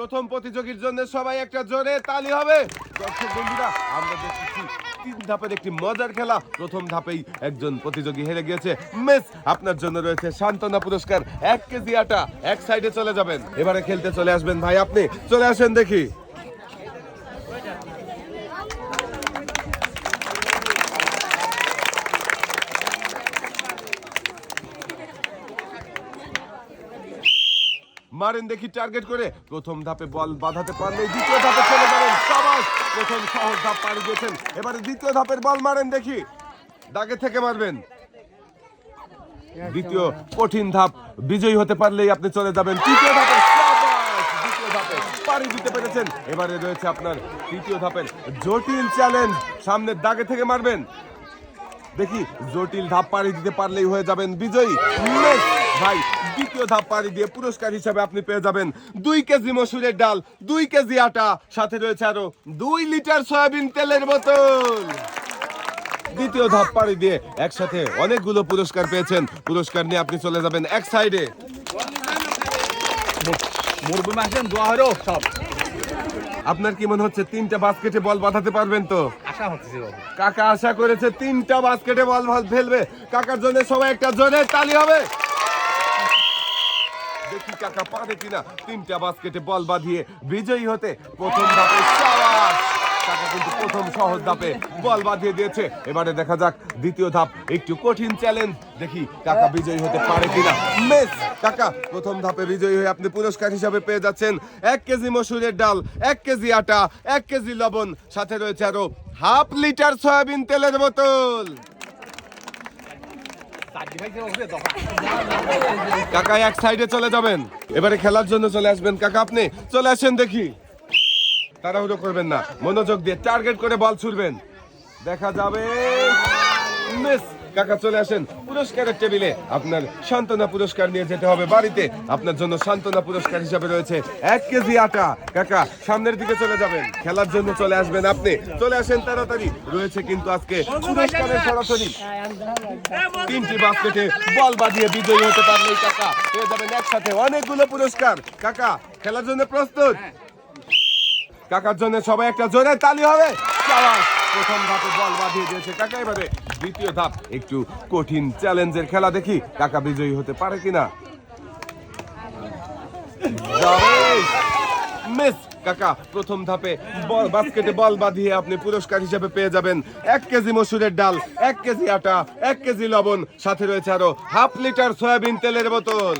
প্রথম প্রতিযোগীর জন্য সবাই একটা জোরে তালি হবে। দর্শক বন্ধুরা, আমরা দেখছি তিন ধাপের একটি মজার খেলা। প্রথম ধাপেই একজন প্রতিযোগী হেরে গিয়েছে। মিস, আপনার জন্য রয়েছে সান্ত্বনা পুরস্কার। এক কেজি আটা, এক সাইডে চলে যাবেন। এবারে খেলতে চলে আসবেন ভাই আপনি। চলে আসেন দেখি। মারেন দেখি টার্গেট করে। প্রথম ধাপে বল বাঁধাতে পারলে দ্বিতীয় ধাপে চলে যাবেন সবাই প্রথম সহজ ধাপ পাড়ি দিয়েছেন এবারে দ্বিতীয় ধাপের বল মারেন দেখি। দাগে থেকে মারবেন। দ্বিতীয় কঠিন ধাপ, বিজয়ী হতে পারলেই আপনি চলে যাবেন। তৃতীয় ধাপে পাড়ি দিতে পেরেছেন। এবারে রয়েছে আপনার তৃতীয় ধাপের জটিল চ্যালেঞ্জ সামনের দাগে থেকে মারবেন। দেখি জটিল ধাপ পাড়ি দিতে পারলেই হয়ে যাবেন বিজয়ী। ভাই, দ্বিতীয় ধাপ পাড়ি দিয়ে পুরস্কার হিসাবে আপনি পেয়ে যাবেন দুই কেজি মসুরের ডাল, দুই কেজি আটা, সাথে রয়েছে আরও দুই লিটার সয়াবিন তেলের বোতল। দ্বিতীয় ধাপ পাড়ি দিয়ে একসাথে অনেকগুলো পুরস্কার পেয়েছেন। পুরস্কার নিয়ে আপনি চলে যাবেন এক সাইডে মুরগি মাংসের দোয়া হলো সব। আপনার কি মনে হচ্ছে তিনটা বাস্কেটে বল বাঁধাতে পারবেন তো? আশা হচ্ছে কাকা আশা করেছে তিনটা বাস্কেটে বল ফেলবে। কাকার জন্য সবাই একটা জোরে তালি হবে। দেখি কাকা পারে কিনা। তিনটা বাস্কেটে বল বাঁধিয়ে বিজয়ী হতে প্রথম ধাপে কাকা কিন্তু প্রথম সহজ ধাপে বল বাঁধিয়ে দিয়েছে। এবারে দেখা যাক দ্বিতীয় ধাপ একটু কঠিন চ্যালেঞ্জ দেখি কাকা বিজয়ী হতে পারে কিনা। মেস কাকা প্রথম ধাপে বিজয়ী হয়ে আপনি পুরস্কার হিসাবে পেয়ে যাচ্ছেন। এক কেজি মসুরের ডাল এক কেজি আটা এক কেজি লবণ সাথে রয়েছে আরও হাফ লিটার সয়াবিন তেলের বোতল। কাকা এক সাইডে চলে যাবেন। এবারে খেলার জন্য চলে আসবেন। কাকা আপনি চলে আসেন দেখি। তাড়াহুড়ো করবেন না। মনোযোগ দিয়ে টার্গেট করে বল ছুড়বেন। দেখা যাবে। কাকা চলে আসেন পুরস্কারের টেবিলে। আপনার সান্ত্বনা পুরস্কার নিয়ে যেতে হবে বাড়িতে। আপনার জন্য সান্ত্বনা পুরস্কার হিসাবে রয়েছে এক কেজি আটা। কাকা, সামনের দিকে চলে যাবেন। খেলার জন্য চলে আসবেন আপনি। চলে আসেন তাড়াতাড়ি। রয়েছে কিন্তু আজকে পুরস্কারের সরাসরি। তিনটি বাস্কেটে বল বাজিয়ে বিজয়ী হতে পারলেই কাকা পেয়ে যাবেন একসাথে অনেকগুলো পুরস্কার। কাকা, খেলার জন্য প্রস্তুত? কাকার জন্য সবাই একটা জোরে তালি হবে! প্রথম ধাপে বল বাঁধিয়ে দিয়েছে কাকা এবারে দ্বিতীয় ধাপ, একটু কঠিন চ্যালেঞ্জের খেলা দেখি কাকা বিজয়ী হতে পারে কিনা। মিস, কাকা, প্রথম ধাপে বল, বাস্কেটে বল বাঁধিয়ে আপনি পুরস্কার হিসেবে পেয়ে যাবেন এক কেজি মসুরের ডাল, এক কেজি আটা, এক কেজি লবণ সাথে রয়েছে আরও হাফ লিটার সয়াবিন তেলের বোতল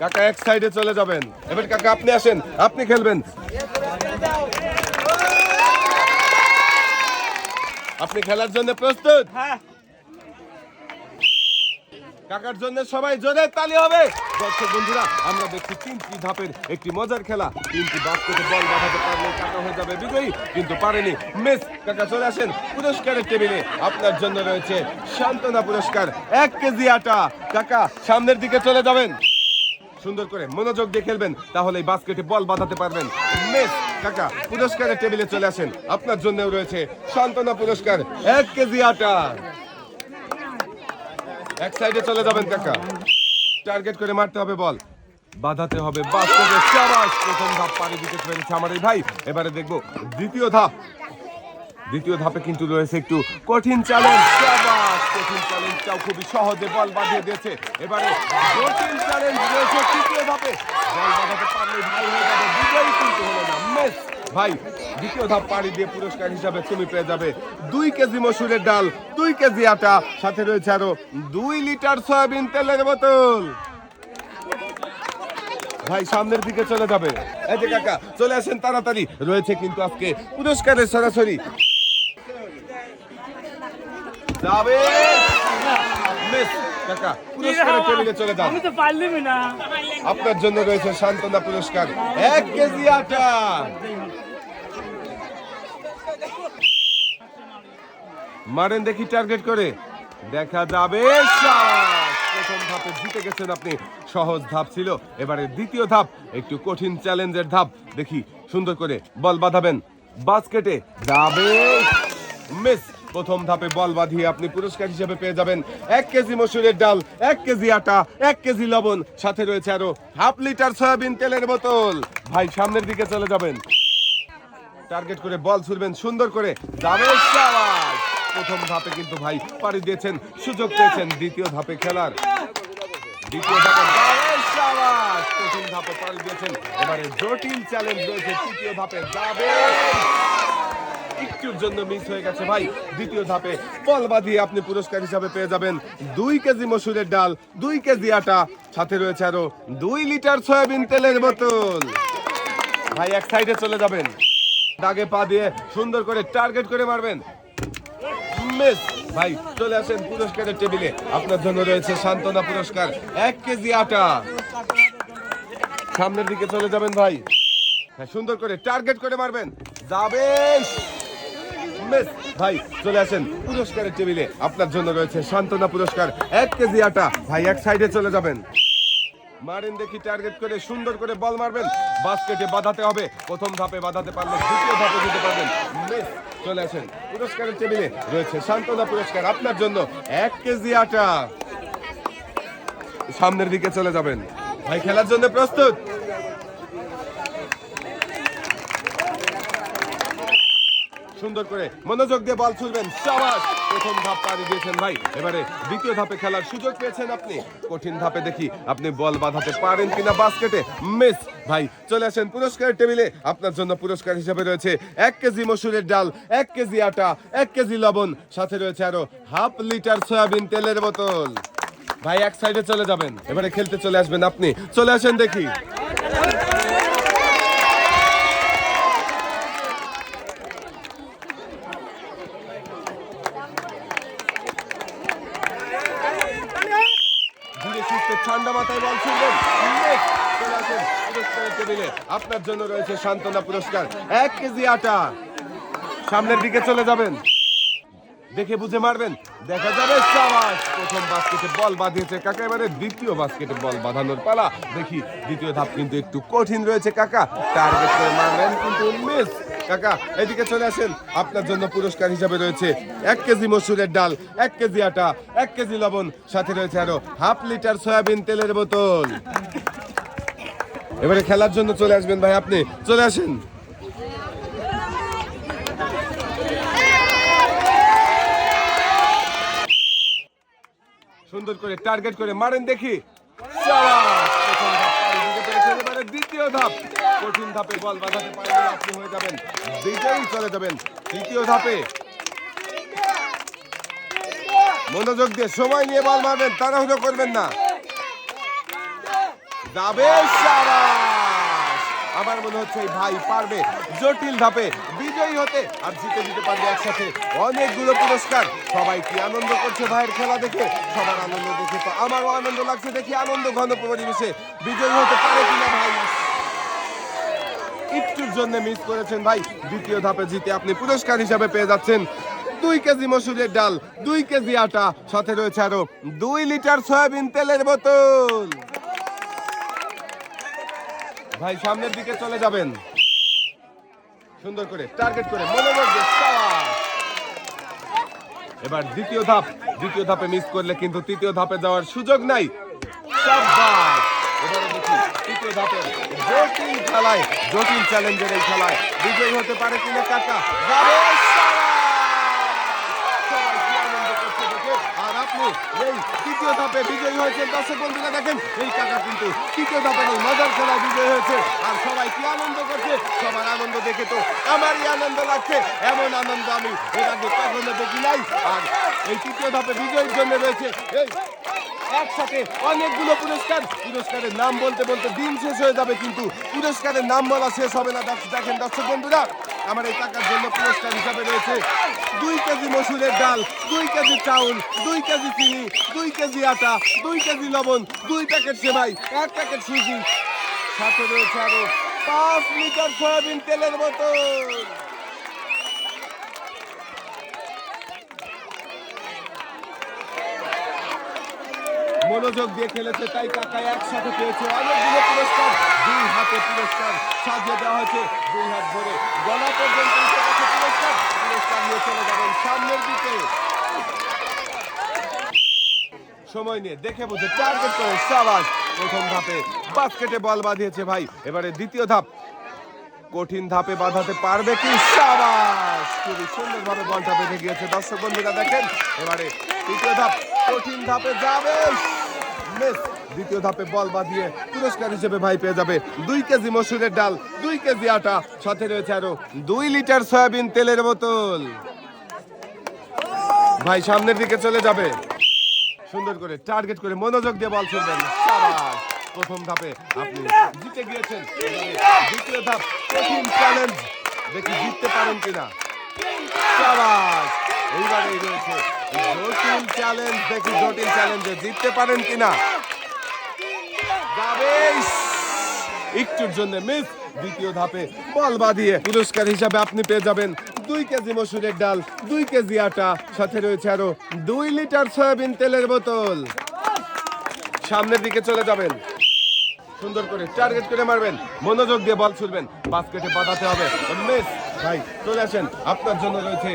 কাকা এক সাইডে চলে যাবেন। এবার কাকা আপনি আসেন আপনি খেলবেন। আপনি খেলার জন্য প্রস্তুত? কাকার জন্য সবাই জোরে তালি হবে। দর্শক বন্ধুরা আমরা দেখছি তিনটি ধাপের একটি মজার খেলা। তিনটি বাস্কেটে বল বাঁধাতে পারলে কাকা হয়ে যাবে বিজয়ী কিন্তু পারেনি মিস। কাকা চলে আসেন পুরস্কারের টেবিলে। আপনার জন্য রয়েছে সান্ত্বনা পুরস্কার এক কেজি আটা। কাকা সামনের দিকে চলে যাবেন। সুন্দর করে মনোযোগ দিয়ে খেলবেন তাহলে বাস্কেটে বল বাঁধাতে পারবেন। কাকা, পুরস্কারের টেবিলে চলে আসেন। আপনার জন্যও রয়েছে সান্ত্বনা পুরস্কার, এক কেজি আটা। এক সাইডে চলে যাবেন কাকা। টার্গেট করে মারতে হবে বল বাঁধাতে হবে বাস্কেটে চাবাস প্রথম ধাপ পাড়ি দিতে পেরেছে আমার এই ভাই। এবারে দেখব দ্বিতীয় ধাপ। দ্বিতীয় ধাপে কিন্তু রয়েছে একটু কঠিন চ্যালেঞ্জ কঠিন চ্যালেঞ্জটাও খুবই সহজে বল বাঁধিয়ে দিয়েছে। এবারে কঠিন চ্যালেঞ্জ রয়েছে তৃতীয় ধাপে। বল বাঁধাতে পারলে ভাই হয়ে যাবে, বিজয়ী কিন্তু হলো না, মিস। ভাই, দ্বিতীয় ধাপ পাড়ি দিয়ে পুরস্কার হিসাবে তুমি পেয়ে যাবে দুই কেজি মসুরের ডাল, দুই কেজি আটা, সাথে রয়েছে আরও দুই লিটার সয়াবিন তেলের বোতল। ভাই, সামনের দিকে চলে যাবে। এই যে কাকা, চলে আসেন তাড়াতাড়ি। রয়েছে কিন্তু আজকে পুরস্কারের সরাসরি যাবে মিস কাকা পুরস্কারের টেবিলে চলে যান আমি তো পারলাম না আপনার জন্য রয়েছে সান্ত্বনা পুরস্কার। এক কেজি আটা। মারেন দেখি টার্গেট করে। দেখা যাবে প্রথম ধাপে জিতে গেছেন আপনি। সহজ ধাপ ছিল। এবারে দ্বিতীয় ধাপ একটু কঠিন চ্যালেঞ্জের ধাপ। দেখি সুন্দর করে বল বাঁধাবেন। বাস্কেটে যাবে মিস প্রথম ধাপে বল বাঁধিয়ে আপনি পুরস্কার হিসেবে পেয়ে যাবেন এক কেজি মসুরের ডাল, এক কেজি আটা, এক কেজি লবণ। সাথে রয়েছে আরও হাফ লিটার সয়াবিন তেলের বোতল। ভাই, সামনের দিকে চলে যাবেন। টার্গেট করে বল ছুড়বেন, সুন্দর করে। প্রথম ধাপে কিন্তু ভাই পাড়ি দিয়েছেন, সুযোগ পেয়েছেন দ্বিতীয় ধাপে খেলার। দ্বিতীয় ধাপে প্রথম ধাপে পাড়ি দিয়েছেন, এবারে জটিল চ্যালেঞ্জ রয়েছে, তৃতীয় ধাপে যাবে। একটুর জন্য মিস হয়ে গেছে ভাই। দ্বিতীয় ধাপে বল বাঁধিয়ে আপনি পুরস্কার হিসাবে পেয়ে যাবেন দুই কেজি মসুরের ডাল, দুই কেজি আটা। সাথে রয়েছে আরও দুই লিটার সয়াবিন তেলের বোতল। ভাই, এক সাইডে চলে যাবেন। দাগে পা দিয়ে সুন্দর করে টার্গেট করে মারবেন। ভাই, চলে আসেন পুরস্কারের টেবিলে। আপনার জন্য রয়েছে সান্ত্বনা পুরস্কার, এক কেজি আটা। সামনের দিকে চলে যাবেন ভাই। হ্যাঁ সুন্দর করে টার্গেট করে মারবেন। যাবেন মিস, ভাই, চলে আসেন। পুরস্কারের টেবিলে আপনার জন্য রয়েছে সান্ত্বনা পুরস্কার, এক কেজি আটা। ভাই, এক সাইডে চলে যাবেন। মারেন দেখি টার্গেট করে সুন্দর করে বল মারবেন। বাস্কেটে বাঁধাতে হবে। প্রথম ধাপে বাঁধাতে পারলে দ্বিতীয় ধাপে যেতে পারবেন। চলে আসেন। পুরস্কারের টেবিলে রয়েছে সান্ত্বনা পুরস্কার আপনার জন্য এক কেজি আটা। সামনের দিকে চলে যাবেন। ভাই, খেলার জন্য প্রস্তুত। সুন্দর করে মনোযোগ দিয়ে বল ছুড়বেন সাবাস। প্রথম ধাপ পাড়ি দিয়েছেন ভাই। এবারে দ্বিতীয় ধাপে খেলার সুযোগ পেয়েছেন আপনি। কঠিন ধাপে দেখি আপনি বল বাঁধাতে পারেন কিনা বাস্কেটে। মিস, ভাই, চলে আসেন পুরস্কারের টেবিলে। আপনার জন্য পুরস্কার হিসেবে রয়েছে এক কেজি মসুরের ডাল, এক কেজি আটা, এক কেজি লবণ। সাথে রয়েছে আরও হাফ লিটার সয়াবিন তেলের বোতল। ভাই, এক সাইডে চলে যাবেন। এবারে খেলতে চলে আসবেন আপনি। চলে আসেন দেখি ধীরে সুস্থে ঠান্ডা মাথায় বল আপনার জন্য রয়েছে সান্ত্বনা পুরস্কার। এক কেজি আটা। সামনের দিকে চলে যাবেন। দেখে বুঝে মারবেন। দেখা যাবে সাবাস। প্রথম বাস্কেটে বল বাঁধিয়েছে কাকা, এবারে দ্বিতীয় বাস্কেটে বল বাঁধানোর পালা। দেখি দ্বিতীয় ধাপ কিন্তু একটু কঠিন রয়েছে কাকা। টার্গেট করে মারবেন কিন্তু মিস। কাকা, এদিকে চলে আসেন। আপনার জন্য পুরস্কার হিসাবে রয়েছে এক কেজি মসুরের ডাল, এক কেজি আটা, এক কেজি লবণ, সাথে রয়েছে আরও হাফ লিটার সয়াবিন তেলের বোতল। এবারে খেলার জন্য চলে আসবেন ভাই আপনি। চলে আসেন। সুন্দর করে টার্গেট করে মারেন দেখি। দ্বিতীয় ধাপ। কঠিন ধাপে বল বাঁধাতে আপনি হয়ে যাবেন। চলে যাবেন তৃতীয় ধাপে। মনোযোগ দিয়ে সময় নিয়ে বল মারবেন, তাড়াহুড়ো করবেন না। যাবে শাবাশ! আমার মনে হচ্ছে এই ভাই পারবে। জটিল ধাপে বিজয়ী হতে আর জিতে দিতে পারবে একসাথে অনেকগুলো পুরস্কার। সবাই কি আনন্দ করছে ভাইয়ের খেলা দেখে? সবার আনন্দ দেখে তো আমারও আনন্দ লাগছে দেখি আনন্দ ঘন পরিবেশে বিজয়ী হতে পারে কিনা ভাই? একটুর জন্য মিস করেছেন ভাই। দ্বিতীয় ধাপে জিতে আপনি পুরস্কার হিসাবে পেয়ে যাচ্ছেন। দুই কেজি মসুরের ডাল, দুই কেজি আটা, সাথে রয়েছে আরও দুই লিটার সয়াবিন তেলের বোতল। ভাই, সামনের দিকে চলে যাবেন। সুন্দর করে টার্গেট করে, মনোযোগ এবার দ্বিতীয় ধাপ, দ্বিতীয় ধাপে মিস করলে কিন্তু তৃতীয় ধাপে যাওয়ার সুযোগ নাই। জটিল খেলায়, জটিল চ্যালেঞ্জের এই খেলায় বিজয়ী হতে পারে কিনা কাকা যাবে শাবাশ! সবাই কি আনন্দ করছে দেখে। আর আপনি এই তৃতীয় ধাপে বিজয়ী হয়েছেন দর্শক বন্ধুরা, দেখেন, এই কাকা কিন্তু তৃতীয় মজার খেলায় বিজয়ী হয়েছে। আর সবাই কি আনন্দ করছে? সবার আনন্দ দেখে তো আমারই আনন্দ লাগছে। এমন আনন্দ আমি এর আগে কখনো দেখি নাই। আর এই তৃতীয় ধাপে বিজয়ীর জন্য রয়েছে, এই, একসাথে অনেকগুলো পুরস্কার। পুরস্কারের নাম বলতে বলতে দিন শেষ হয়ে যাবে কিন্তু পুরস্কারের নাম বলা শেষ হবে না। দেখেন দর্শক বন্ধুরা, আমার এই টাকার জন্য পুরস্কার হিসাবে রয়েছে। দুই কেজি মসুরের ডাল, দুই কেজি চাউল, দুই কেজি চিনি, দুই কেজি আটা, দুই কেজি লবণ, দুই প্যাকেট সেমাই, এক প্যাকেট সুজি। সাথে রয়েছে আরও পাঁচ লিটার সয়াবিন তেলের বোতল। মনোযোগ দিয়ে খেলেছে, তাই কাকা একসাথে পেয়েছে অনেকগুলো পুরস্কার, দুই হাতে পুরস্কার সাজিয়ে দেওয়া হয়েছে। দুই হাত ধরে গলা পর্যন্ত পুরস্কার। পুরস্কার নিয়ে চলে যাবেন সামনের দিকে। সময় নিয়ে দেখে বুঝে টার্গেট করে সাবাস প্রথম ধাপে বাস্কেটে বল বাঁধিয়েছে ভাই, এবারে দ্বিতীয় ধাপ। কঠিন ধাপে বাঁধাতে পারবে কি সাবাস? খুবই সুন্দরভাবে বলটা বেঁধে গিয়েছে। দর্শক বন্ধুরা দেখেন, এবারে তৃতীয় ধাপ কঠিন ধাপে যাবে। দ্বিতীয় ধাপে বল বাঁধিয়ে পুরস্কার হিসেবে ভাই পেয়ে যাবে দুই কেজি মসুরের ডাল, দুই কেজি আটা। সাথে রয়েছে আরও দুই লিটার সয়াবিন তেলের বোতল। ভাই সামনের দিকে চলে যাবে। সুন্দর করে টার্গেট করে মনোযোগ দিয়ে বল সাবাস, প্রথম ধাপে আপনি জিতে গিয়েছেন। দ্বিতীয় ধাপ, কঠিন চ্যালেঞ্জ দেখি জিততে পারেন কিনা। সাবাস এইবারে রয়েছে জটিল চ্যালেঞ্জ দেখি জটিল চ্যালেঞ্জে জিততে পারেন কিনা। একটুর জন্য মিস দ্বিতীয় ধাপে বল বাঁধিয়ে পুরস্কার হিসাবে আপনি পেয়ে যাবেন দুই কেজি মসুরের ডাল, দুই কেজি আটা, সাথে রয়েছে আরও দুই লিটার সয়াবিন তেলের বোতল। সামনের দিকে চলে যাবেন। সুন্দর করে টার্গেট করে মারবেন। মনোযোগ দিয়ে বল ছুড়বেন। বাস্কেটে বাঁধাতে হবে। মিস ভাই, চলে আসেন। আপনার জন্য রয়েছে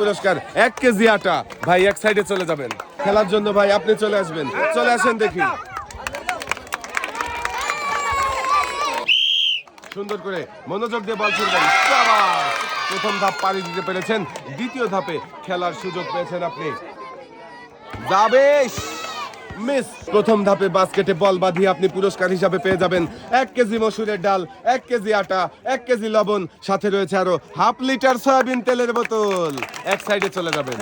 পুরস্কার, এক কেজি আটা। ভাই, এক সাইডে চলে যাবেন। খেলার জন্য ভাই, আপনি চলে আসবেন। চলে আসেন দেখি। সুন্দর করে মনোযোগ দিয়ে বল ছুড়বেন। প্রথম ধাপ পাড়ি দিতে পেরেছেন। দ্বিতীয় ধাপে খেলার সুযোগ পেয়েছেন আপনি। যাবে মিস, প্রথম ধাপে বাস্কেটে বল বাঁধিয়ে আপনি পুরস্কার হিসাবে পেয়ে যাবেন। এক কেজি মসুরের ডাল, এক কেজি আটা, এক কেজি লবণ। সাথে রয়েছে আরও হাফ লিটার সয়াবিন তেলের বোতল। এক সাইডে চলে যাবেন।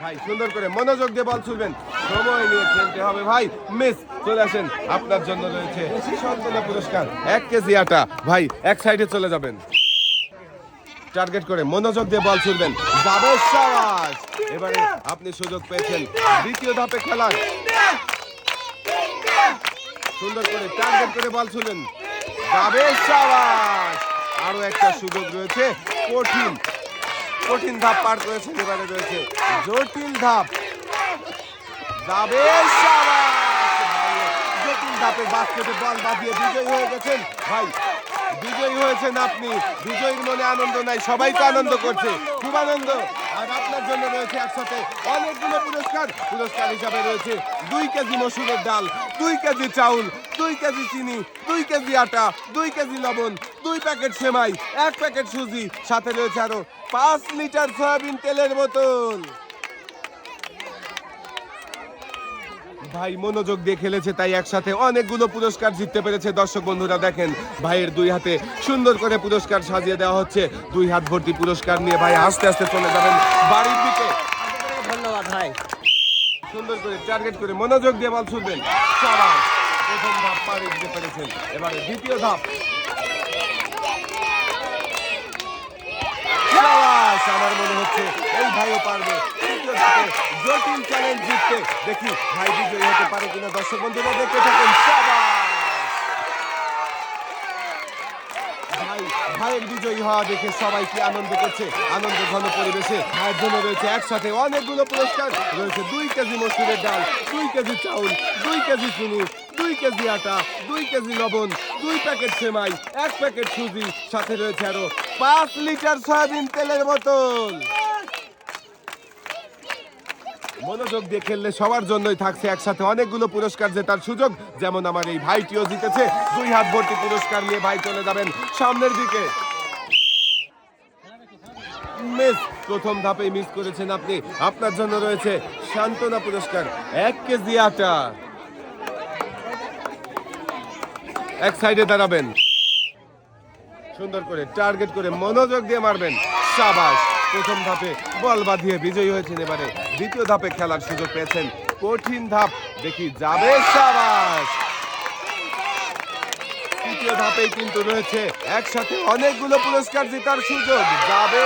ভাই, সুন্দর করে মনোযোগ দিয়ে বল ছুড়বেন। সময় নিয়ে খেলতে হবে। ভাই, মিস, চলে আসেন। আপনার জন্য রয়েছে সান্ত্বনা পুরস্কার। এক কেজি আটা। ভাই, এক সাইডে চলে যাবেন। টার্গেট করে মনোযোগ দিয়ে বল ছুড়বেন। যাবে সাবাস এবারে আপনি সুযোগ পেয়েছেন। দ্বিতীয় ধাপে খেলার সুন্দর করে টার্গেট করে বল ছুড়বেন যাবে সাবাস আরও একটা সুযোগ রয়েছে। কঠিন। কঠিন ধাপ পার করেছেন এবারে রয়েছে জটিল ধাপ। যাবে সাবাস জটিল ধাপে বাস্কেটে বল বাঁধিয়ে বিজয়ী হয়ে গেছেন। ভাই বিজয়ী হয়েছেন আপনি। বিজয়ীর মনে আনন্দ নাই সবাই তো আনন্দ করছে। খুব আনন্দ। আর আপনার জন্য রয়েছে একসাথে অনেকগুলো পুরস্কার। পুরস্কার হিসাবে রয়েছে দুই কেজি মসুরের ডাল দুই কেজি চাউল দুই কেজি চিনি দুই কেজি আটা দুই কেজি লবণ দুই প্যাকেট সেমাই এক প্যাকেট সুজি সাথে রয়েছে আরও পাঁচ লিটার সয়াবিন তেলের বোতল। ভাই মনোযোগ দিয়ে খেলেছে তাই একসাথে অনেকগুলো পুরস্কার জিততে পেরেছে। দর্শক বন্ধুরা দেখেন ভাইয়ের দুই হাতে সুন্দর করে পুরস্কার সাজিয়ে দেওয়া হচ্ছে। দুই হাত ভর্তি পুরস্কার নিয়ে ভাই আস্তে আস্তে চলে যাবেন বাড়ির দিকে। ধন্যবাদ ভাই। সুন্দর করে টার্গেট করে মনোযোগ দিয়ে বল ছুটবেন। সবাই প্রথম ধাপ পাড়ি দিতে পেরেছেন এবারে দ্বিতীয় ধাপ। আমার মনে হচ্ছে এই ভাইও পারবে। জটিল চ্যালেঞ্জ জিততে দেখি ভাই হতে পারে কিনা দর্শক বন্ধুরা, দেখতে থাকেন ভাইয়ের বিজয়ী হওয়া দেখে সবাই কি আনন্দ করছে? আনন্দ, ঘন পরিবেশে ভাইয়ের জন্য রয়েছে একসাথে অনেকগুলো পুরস্কার, রয়েছে দুই কেজি মসুরের ডাল, দুই কেজি চাউল, দুই কেজি চিনি, দুই কেজি আটা, দুই কেজি লবণ, দুই প্যাকেট সেমাই, এক প্যাকেট সুজি, সাথে রয়েছে আরও পাঁচ লিটার সয়াবিন তেলের বোতল। মনোযোগ দিয়ে খেললে সবার জন্যই থাকছে একসাথে অনেকগুলো পুরস্কার জেতার সুযোগ। যেমন আমার এই ভাইটিও জিতেছে। দুই হাত ভর্তি পুরস্কার নিয়ে ভাই চলে যাবেন সামনের দিকে। মিস, প্রথম ধাপে মিস করেছেন আপনি। আপনার জন্য রয়েছে সান্ত্বনা পুরস্কার, এক কেজি আটা। এক সাইডে দাঁড়াবেন। সুন্দর করে টার্গেট করে মনোযোগ দিয়ে মারবেন সাবাস। প্রথম ধাপে বল বাঁধিয়ে বিজয়ী হয়েছেন এবারে। দ্বিতীয় ধাপে খেলার সুযোগ পেয়েছেন। কঠিন ধাপ, দেখি যাবে সাবাস। তৃতীয় ধাপেই কিন্তু রয়েছে একসাথে অনেকগুলো পুরস্কার জেতার সুযোগ। যাবে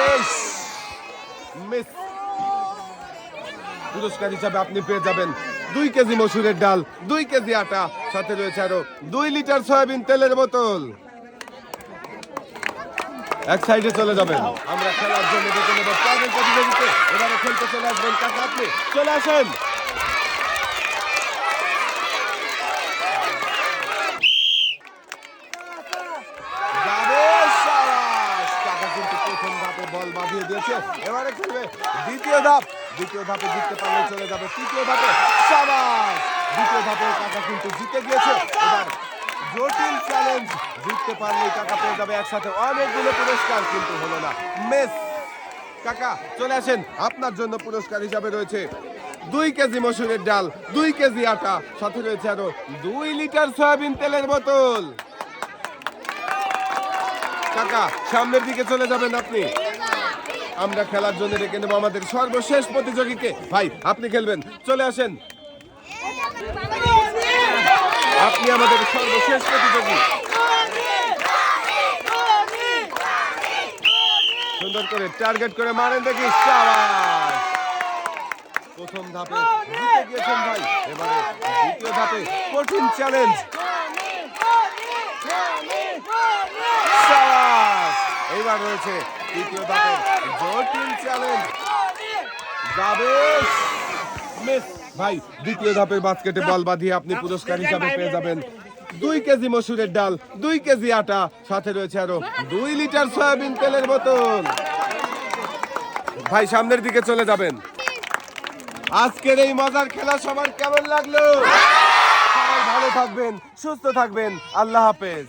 পুরস্কার হিসাবে আপনি পেয়ে যাবেন দুই কেজি মসুরের ডাল, দুই কেজি আটা, সাথে রয়েছে আরও দুই লিটার সয়াবিন তেলের বোতল। এক সাইডে চলে যাবেন। আমরা খেলার জন্য ডেকে নেব পরের প্রতিযোগিতে। এবারে খেলতে চলে আসবেন কাকা আপনি। চলে আসেন। বল বাঁধিয়ে দিয়েছে। এবারে খেলবে দ্বিতীয় ধাপ। দ্বিতীয় ধাপে জিততে পারলে চলে যাবে তৃতীয় ধাপে সাবাস। দ্বিতীয় ধাপে কাকা কিন্তু জিতে গিয়েছে। এবার জটিল চ্যালেঞ্জ জিততে পারলেই টাকা পেয়ে যাবে একসাথে। অনেকগুলো পুরস্কার কিন্তু হলো না। মেস, কাকা, চলে আসেন। আপনার জন্য পুরস্কার হিসাবে রয়েছে দুই কেজি মসুরের ডাল, দুই কেজি আটা, সাথে রয়েছে আরও দুই লিটার সয়াবিন তেলের বোতল। কাকা, সামনের দিকে চলে যাবেন আপনি। আমরা খেলার জন্য ডেকে নেব আমাদের সর্বশেষ প্রতিযোগীকে। ভাই, আপনি খেলবেন। চলে আসেন। আপনি আমাদের সর্বশেষ প্রতিযোগী। সুন্দর করে টার্গেট করে মারেন দেখি প্রথম ধাপে গিয়েছেন ভাই। এবারে দ্বিতীয় ধাপে কঠিন চ্যালেঞ্জ এবার রয়েছে তৃতীয় ধাপে জটিল চ্যালেঞ্জ যাবে মিস। ভাই, দ্বিতীয় ধাপের বাস্কেটে বল বাঁধিয়ে আপনি পুরস্কার হিসাবে পেয়ে যাবেন। দুই কেজি মসুরের ডাল, দুই কেজি আটা, সাথে রয়েছে আরও দুই লিটার সয়াবিন তেলের বোতল। ভাই, সামনের দিকে চলে যাবেন। আজকের এই মজার খেলা সবার কেমন লাগল? সবাই ভালো থাকবেন, সুস্থ থাকবেন। আল্লাহ হাফেজ।